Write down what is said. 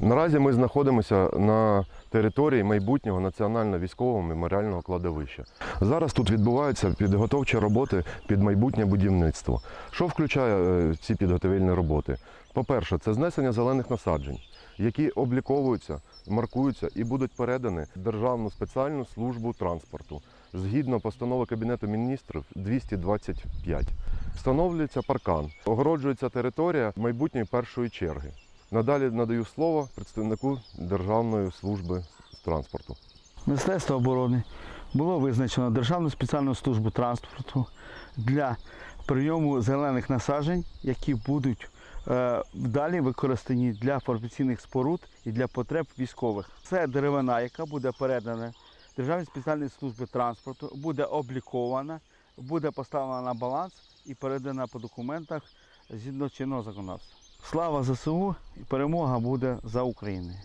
Наразі ми знаходимося на території майбутнього національного військового меморіального кладовища. Зараз тут відбуваються підготовчі роботи під майбутнє будівництво. Що включає е, ці підготовільні роботи? По-перше, це знесення зелених насаджень, які обліковуються, маркуються і будуть передані Державну спеціальну службу транспорту згідно постанови Кабінету міністрів 225. Встановлюється паркан, огороджується територія майбутньої першої черги. Надалі надаю слово представнику Державної служби з транспорту. Міністерство оборони було визначено Державну спеціальну службу транспорту для прийому зелених насаджень, які будуть е, далі використані для фортифікаційних споруд і для потреб військових. Це деревина, яка буде передана Державній спеціальній службі транспорту, буде облікована, буде поставлена на баланс і передана по документах згідно чинного законодавства. Слава ЗСУ і перемога буде за Україною.